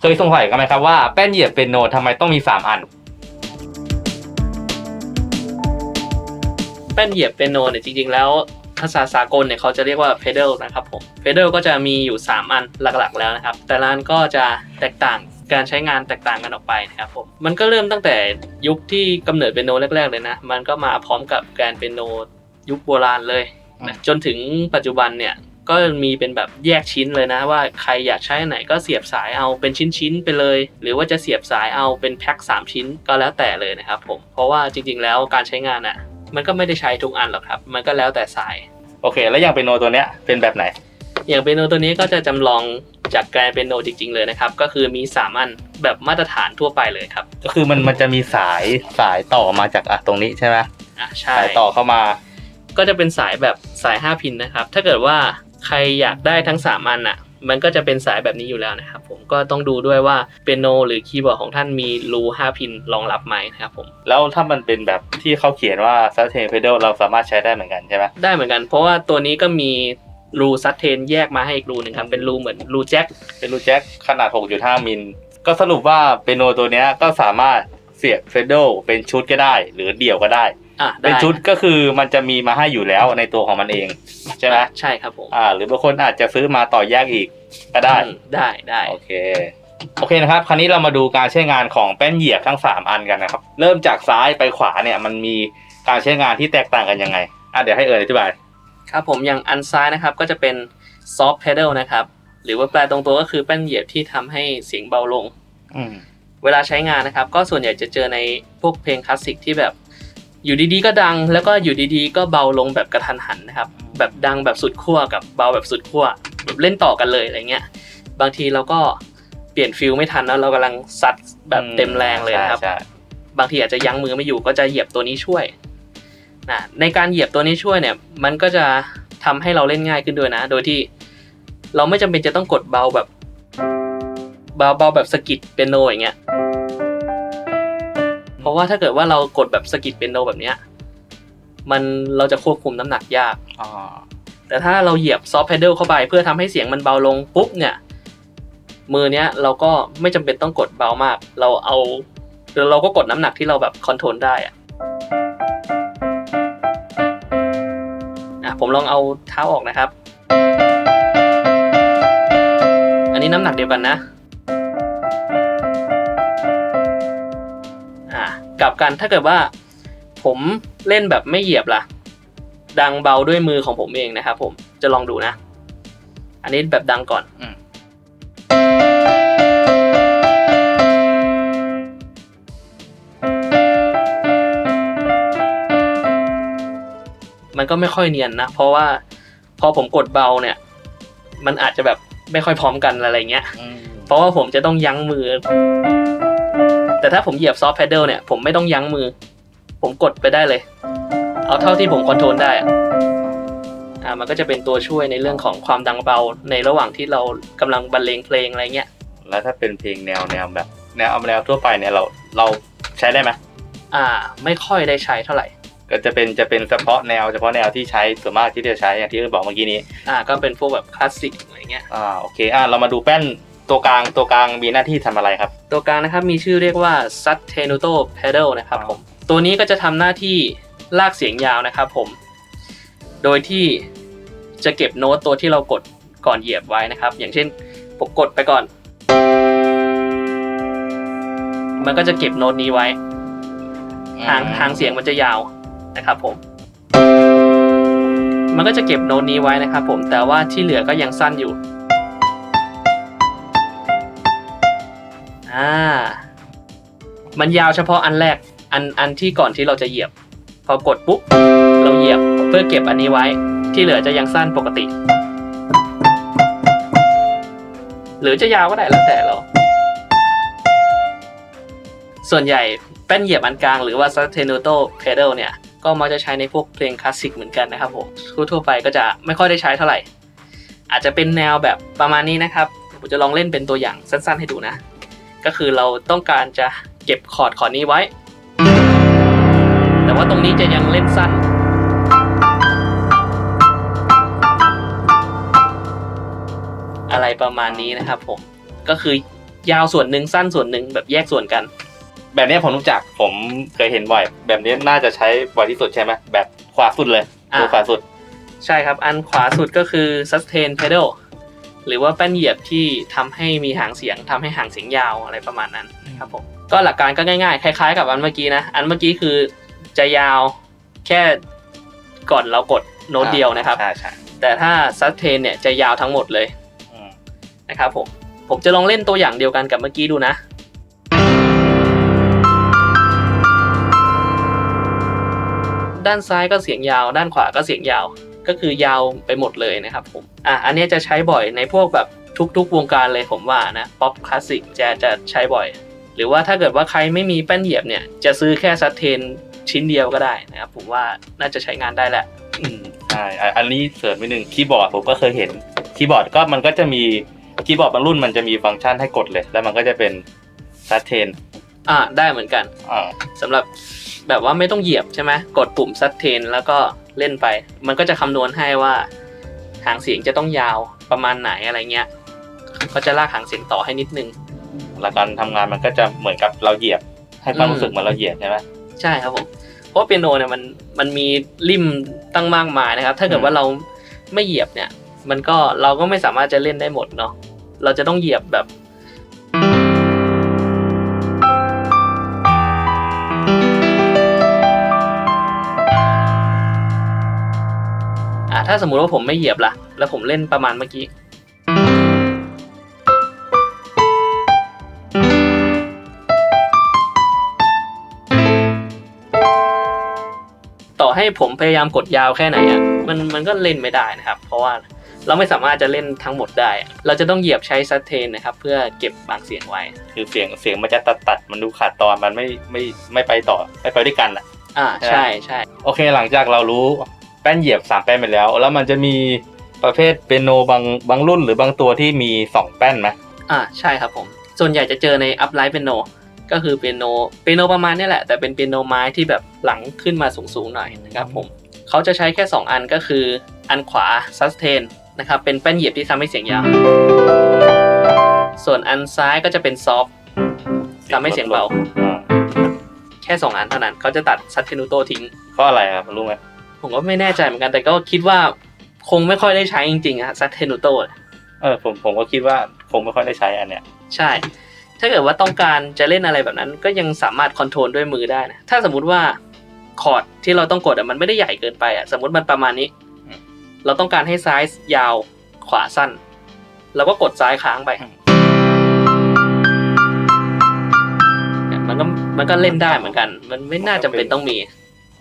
เคยสงสัยกันไหมครับว่าแป้นเหยียบเปียโนทำไมต้องมีสามอัน แป้นเหยียบเปียโนเนี่ยจริงๆ แล้วภาษาสากลเนี่ยเขาจะเรียกว่า pedal นะครับผม pedal ก็จะมีอยู่ 3 อันหลักๆ แล้วนะครับ แต่ละอันก็จะแตกต่างการใช้งานแตกต่างกันออกไปนะครับผมมันก็เริ่มตั้งแต่ยุคที่กำเนิดเปียโนแรกๆเลยนะ มันก็มาพร้อมกับการเปียโนยุคโบราณเลยนะจนถึงปัจจุบันเนี่ย ก็มีเป็นแบบแยกชิ้นเลยนะว่าใครอยากใช้อันไหนก็เสียบสายเอาเป็นชิ้นๆไปเลย หรือว่าจะเสียบสายเอาเป็นแพ็ค3 ชิ้นก็แล้วแต่เลยนะครับผมเพราะว่าจริงๆ แล้วการใช้งานอะมันก็ไม่ได้ใช้ทุกอันหรอกครับ มันก็แล้วแต่สายโอเค แล้วอย่างเปียโนตัวเนี้ยเป็นแบบไหน อย่างเปียโนตัวนี้ก็จะจำลองจากการเปียโนจริง ๆ เลยนะครับ ก็คือมี3อันแบบมาตรฐานทั่วไปเลยครับ ก็คือมันมันจะมีสายสายต่อมาจากอะตรงนี้ใช่ไหมอะใช่สายต่อเข้ามา ก็จะเป็นสายแบบสาย 5 พินนะครับ ถ้าเกิดว่า ใครอยากได้ทั้ง 3 อันอะ มันก็จะเป็นสายแบบนี้อยู่แล้วนะครับผมก็ต้องดูด้วยว่าเปียโนหรือคีย์บอร์ดของท่านมีรู5พินรองรับไหมนะครับผมแล้วถ้ามันเป็นแบบที่เขาเขียนว่า sustain pedal เราสามารถใช้ได้เหมือนกันใช่ไหมได้เหมือนกัน เพราะว่าตัวนี้ก็มีรูซัตเทนแยกมาให้อีกรูหนึ่งครับ เป็นรูเหมือนรูแจ็คเป็นรูแจ็คขนาด 6.5 มิล ก็สรุปว่าเปียโนตัวเนี้ยก็สามารถเสียบ pedal เป็นชุดก็ได้ หรือเดี่ยวก็ได้ อะเป็นได้ชุดก็คือมันจะมีมาให้อยู่แล้วในตัวของมันเอง ใช่ไหมใช่ครับผมอ่า หรือบางคนอาจจะซื้อมาต่อแยกอีกก็ได้อืมได้ได้โอเคโอเคนะครับ คราวนี้เรามาดูการใช้งานของแป้นเหยียบทั้ง 3 อันกันนะครับ เริ่มจากซ้ายไปขวาเนี่ย มันมีการใช้งานที่แตกต่างกันยังไงอะเดี๋ยวให้เอิญอธิบาย ครับผมอย่างอันซ้ายนะครับก็จะเป็น soft pedal นะครับ หรือว่าแปลตรงตัวก็คือแป้นเหยียบที่ทำให้เสียงเบาลงอืมเวลาใช้งานนะครับ ก็ส่วนใหญ่จะเจอในพวกเพลงคลาสสิกที่แบบ อยู่ดีๆ ก็ดังแล้วก็อยู่ดีๆ ก็เบาลงแบบกระทันหันนะครับ แบบดังแบบสุดขั้วกับเบาแบบสุดขั้วแบบเล่นต่อกันเลยอะไรเงี้ย บางทีเราก็เปลี่ยนฟิลไม่ทันแล้วเรากำลังซัดแบบเต็มแรงเลยนะครับใช่บางทีอาจจะยั้งมือไม่อยู่ก็จะเหยียบตัวนี้ช่วยนะในการเหยียบตัวนี้ช่วยเนี่ย มันก็จะทำให้เราเล่นง่ายขึ้นด้วยนะ โดยที่เราไม่จำเป็นจะต้องกดเบาแบบ เบาเบาแบบสะกิดเปียโนอย่างเงี้ย เพราะว่าถ้าเกิดว่าเรากดแบบสะกิดเปียโนแบบเนี้ยมันเราจะควบคุมน้ำหนักยากอ๋อแต่ถ้าเราเหยียบซอฟต์ p พด d ลเข้าไป เพื่อทำให้เสียงมันเบาลงปุ๊บเนี่ย มือเนี้ยเราก็ไม่จำเป็นต้องกดเบามาก เราเอาหรือเราก็กดน้ำหนักที่เราแบบคอนโทรลได้อะอะผมลองเอาเท้าออกนะครับ อันนี้น้ำหนักเดียวกันนะ กลับกันถ้าเกิดว่าผมเล่นแบบไม่เหยียบล่ะ ดังเบาด้วยมือของผมเองนะครับผมจะลองดูนะ อันนี้แบบดังก่อนอืมมันก็ไม่ค่อยเนียนนะ เพราะว่าพอผมกดเบาเนี่ย มันอาจจะแบบไม่ค่อยพร้อมกันอะไรเงี้ยอืมเพราะว่าผมจะต้องยั้งมือ แต่ถ้าผมเหยียบซอฟต์ p พด d ลเนี่ยผมไม่ต้องยั้งมือ ผมกดไปได้เลย เอาเท่าที่ผมคอนโทรลได้อะอ่ามันก็จะเป็นตัวช่วยในเรื่องของความดังเบาในระหว่างที่เรากำลังบรรเลงเพลงอะไรเงี้ยแล้วถ้าเป็นเพลงแนวแนวแบบ แนวเอาแนวทั่วไปเนี่ยเราเราใช้ได้ไหมอ่า ไม่ค่อยได้ใช้เท่าไหร่ ก็จะเป็นจะเป็นเฉพาะแนวเฉพาะแนวที่ใช้ส่วนมากที่จะใช้อย่างที่เอิญบอกเมื่อกี้นี้ อ่า ก็เป็นพวกแบบคลาสสิกอะไรเงี้ยอ่าโอเคอ่าเรามาดูแป้น ตัวกลางตัวกลางมีหน้าที่ทำอะไรครับ ตัวกลางนะครับมีชื่อเรียกว่า Sustenuto Pedal นะครับอ๋อผมตัวนี้ก็จะทำหน้าที่ลากเสียงยาวนะครับผม โดยที่จะเก็บโน้ตตัวที่เรากดก่อนเหยียบไว้นะครับ อย่างเช่นผมกดไปก่อน มันก็จะเก็บโน้ตนี้ไว้ ทางทางเสียงมันจะยาวนะครับผม มันก็จะเก็บโน้ตนี้ไว้นะครับผมแต่ว่าที่เหลือก็ยังสั้นอยู่ อ่า มันยาวเฉพาะอันแรก อันอันที่ก่อนที่เราจะเหยียบ พอกดปุ๊บ เราเหยียบเพื่อเก็บอันนี้ไว้ ที่เหลือจะยังสั้นปกติ หรือจะยาวก็ได้แล้วแต่เรา ส่วนใหญ่แป้นเหยียบอันกลางหรือว่า Sustenuto Pedal เนี่ย ก็มักจะใช้ในพวกเพลงคลาสสิกเหมือนกันนะครับผมทั่วไปก็จะไม่ค่อยได้ใช้เท่าไหร่ อาจจะเป็นแนวแบบประมาณนี้นะครับผมจะลองเล่นเป็นตัวอย่างสั้น ๆ ให้ดูนะ ก็คือเราต้องการจะเก็บคอร์ดคอร์ดนี้ไว้ แต่ว่าตรงนี้จะยังเล่นสั้น อะไรประมาณนี้นะครับผม ก็คือยาวส่วนหนึ่งสั้นส่วนหนึ่งแบบแยกส่วนกัน แบบนี้ผมรู้จักผมเคยเห็นบ่อย แบบนี้น่าจะใช้บ่อยที่สุดใช่ไหมแบบขวาสุดเลยอะตัวขวาสุด ใช่ครับ อันขวาสุดก็คือ sustain pedal หรือว่าแป้นเหยียบที่ทำให้มีหางเสียงทำให้หางเสียงยาวอะไรประมาณนั้นครับผมก็หลักการก็ง่ายๆ คล้าย ๆ กับอันเมื่อกี้นะอันเมื่อกี้คือจะยาวแค่ก่อนเรากดโน้ตเดียวนะครับใช่ใช่แต่ถ้า sustain เนี่ยจะยาวทั้งหมดเลยอืมนะครับผมผมจะลองเล่นตัวอย่างเดียวกันกับเมื่อกี้ดูนะด้านซ้ายก็เสียงยาว ด้านขวาก็เสียงยาว ก็คือยาวไปหมดเลยนะครับผมอะอันนี้จะใช้บ่อยในพวกแบบทุกๆ วงการเลยผมว่านะป๊อปคลาสสิกจะจะใช้บ่อย หรือว่าถ้าเกิดว่าใครไม่มีแป้นเหยียบเนี่ย จะซื้อแค่ซัตเทนชิ้นเดียวก็ได้นะครับผมว่าน่าจะใช้งานได้แหละอืมใช่อะอันนี้เสริมนิดนึงคีย์บอร์ดผมก็เคยเห็นคีย์บอร์ดก็มันก็จะมีคีย์บอร์ดบางรุ่นมันจะมีฟังก์ชันให้กดเลย แล้วมันก็จะเป็นซัตเทนอะได้เหมือนกันอ่าสำหรับแบบว่าไม่ต้องเหยียบใช่ไหมกดปุ่มซัดเทนแล้วก็เล่นไป มันก็จะคำนวณให้ว่าหางเสียงจะต้องยาวประมาณไหนอะไรเงี้ยก็จะลากหางเสียงต่อให้นิดนึงแล้วการทำงานมันก็จะเหมือนกับเราเหยียบ ให้ความอืมรู้สึกเหมือนเราเหยียบใช่ไหมใช่ครับผมเพราะเปียโนเนี่ยมันมันมีริมตั้งมากมายนะครับ ถ้าเกิดว่าเราไม่เหยียบเนี่ย มันก็เราก็ไม่สามารถจะเล่นได้หมดเนาะเราจะต้องเหยียบแบบ ถ้าสมมุติว่าผมไม่เหยียบล่ะ แล้วผมเล่นประมาณเมื่อกี้ ต่อให้ผมพยายามกดยาวแค่ไหนอะมันมันก็เล่นไม่ได้นะครับ เพราะว่าเราไม่สามารถจะเล่นทั้งหมดได้อะเราจะต้องเหยียบใช้ซัตเทนนะครับ เพื่อเก็บบางเสียงไว้ คือเสียงเสียงมันจะตัดตัดๆมันดูขาดตอนมันไม่ไม่ไม่ไปต่อไม่ไปด้วยกันอะอ่าใช่ใช่โอเคหลังจากเรารู้ แป้นเหยียบสามแป้นไปแล้ว แล้วมันจะมีประเภทเปียโนบางบางรุ่นหรือบางตัวที่มีสองแป้นไหมอ่าใช่ครับผม ส่วนใหญ่จะเจอในอัพไลท์เปียโนก็คือเปียโนเปียโนประมาณเนี้แหละ แต่เป็นเปียโนไม้ที่แบบหลังขึ้นมาสูงๆหน่อยนะครับผมเขาจะใช้แค่ 2 อันก็คืออันขวา sustain นะครับเป็นแป้นเหยียบที่ทำให้เสียงยาว ส่วนอันซ้ายก็จะเป็น soft ทำให้เสียงเบาอ่าแค่ 2 อันเท่านั้นเขาจะตัดซัตเทนูโตทิ้งเพราะอะไรครับรู้ไหม ผมก็ไม่แน่ใจเหมือนกัน แต่ก็คิดว่าคงไม่ค่อยได้ใช้จริงๆอะซัตเทนูโตเออผมผมก็คิดว่าคงไม่ค่อยได้ใช้อันเนี้ยใช่ ถ้าเกิดว่าต้องการจะเล่นอะไรแบบนั้น ก็ยังสามารถคอนโทรลด้วยมือได้นะถ้าสมมุติว่าคอร์ดที่เราต้องกดอะมันไม่ได้ใหญ่เกินไปอะสมมติมันประมาณนี้ เราต้องการให้ซ้ายยาวขวาสั้นเราก็กดซ้ายค้างไปมันก็มันก็เล่นได้เหมือนกัน มันไม่น่าจำเป็นต้องมี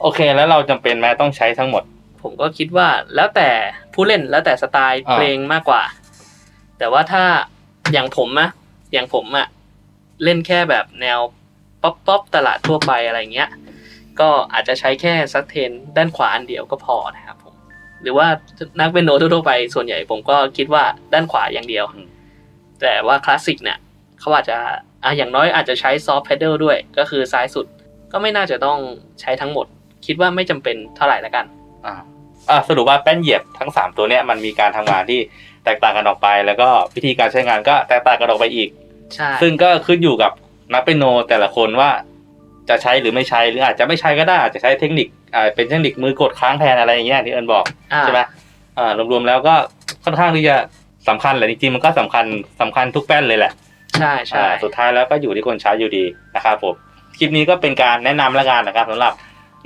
โอเค แล้วเราจำเป็นไหมต้องใช้ทั้งหมด ผมก็คิดว่าแล้วแต่ผู้เล่นแล้วแต่สไตล์อ่า เพลงมากกว่า แต่ว่าถ้าอย่างผมอะอย่างผมอะเล่นแค่แบบแนวป๊อปป๊อปตลาดทั่วไปอะไรเงี้ย ก็อาจจะใช้แค่ซัตเทนด้านขวาอันเดียวก็พอนะครับผมหรือว่านักเป็นโนทั่วๆไปส่วนใหญ่ผมก็คิดว่าด้านขวาอย่างเดียว อืม แต่ว่าคลาสสิกเนี่ยเขาอาจจะอะอย่างน้อยอาจจะใช้ซอฟต์เพดเดิลด้วย ก็คือซ้ายสุดก็ไม่น่าจะต้องใช้ทั้งหมด คิดว่าไม่จำเป็นเท่าไหร่ละกันอ่าอ่าสรุปว่าแป้นเหยียบทั้งสามตัวเนี้ยมันมีการทำงานที่แตกต่างกันออกไป แล้วก็วิธีการใช้งานก็แตกต่างกันออกไปอีกใช่ซึ่งก็ขึ้นอยู่กับนักเปียโนแต่ละคนว่าจะใช้หรือไม่ใช้หรืออาจจะไม่ใช้ก็ได้อาจจะใช้เทคนิคอ่าเป็นเทคนิคมือกดค้างแทนอะไรอย่างเงี้ยที่เอิญบอกอ่าใช่ไหมอ่ารวมๆแล้วก็ค่อนข้างที่จะสำคัญแหละจริงๆมันก็สำคัญสำคัญทุกแป้นเลยแหละใช่ใช่อ่าสุดท้ายแล้วก็อยู่ที่คนใช้อยู่ดีนะครับผมคลิปนี้ก็เป็นการแนะนำละกันนะครับสำหรับ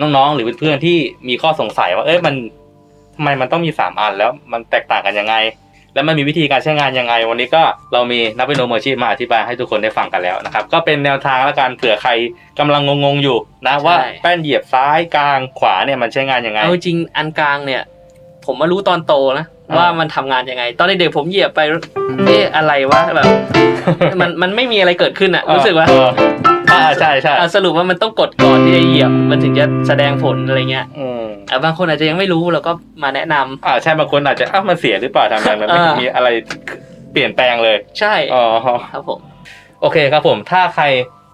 น้องๆ หรือเพื่อนๆที่มีข้อสงสัยว่า เอ้ยมันทำไมมันต้องมีสามอันแล้วมันแตกต่างกันยังไง แล้วมันมีวิธีการใช้งานยังไง วันนี้ก็เรามีนักเป็นโนมืออาชีพมาอธิบายให้ทุกคนได้ฟังกันแล้วนะครับ ก็เป็นแนวทางละกันเผื่อใครกำลังงงๆอยู่นะว่าแป้นเหยียบซ้ายกลางขวาเนี่ยมันใช้งานยังไง เอาจริงอันกลางเนี่ย ผมมารู้ตอนโตนะอ่าว่ามันทำงานยังไง ตอนเด็กๆผมเหยียบไปเอ๊ะอะไรวะแบบมันมันไม่มีอะไรเกิดขึ้นอะรู้สึกว่าเใช่ใช่สรุปว่ามันต้องกดก่อนที่จะเหยียบมันถึงจะแสดงผลอะไรเงี้ยอืมอ่าบางคนอาจจะยังไม่รู้เราก็มาแนะนำ อ่าใช่บางคนอาจจะอ้ามันเสียหรือเปล่าทำงานั้นไม่อ่มีอะไรเปลี่ยนแปลงเลยใช่อ๋อ ครับผม โอเคครับผมถ้าใคร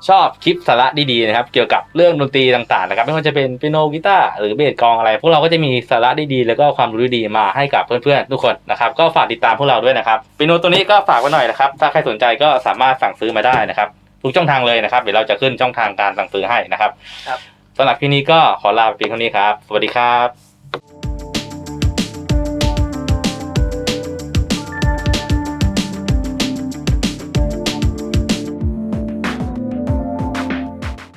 ชอบคลิปสาระดีๆนะครับ เกี่ยวกับเรื่องดนตรีต่างๆนะครับ ไม่ว่าจะเป็นเปียโนกีตาร์หรือเบสกองอะไร พวกเราก็จะมีสาระดีๆแล้วก็ความรู้ดีๆมาให้กับเพื่อนๆทุกคนนะครับก็ฝากติดตามพวกเราด้วยนะครับเปียโนตัวนี้ก็ฝากไว้หน่อยนะครับ ถ้าใครสนใจก็สามารถสั่งซื้อมาได้นะครับ ทุกช่องทางเลยนะครับ เดี๋ยวเราจะขึ้นช่องทางการสั่งซื้อให้นะครับครับสำหรับที่นี้ก็ขอลาไปเพียงเท่านี้ครับ สวัสดีครับ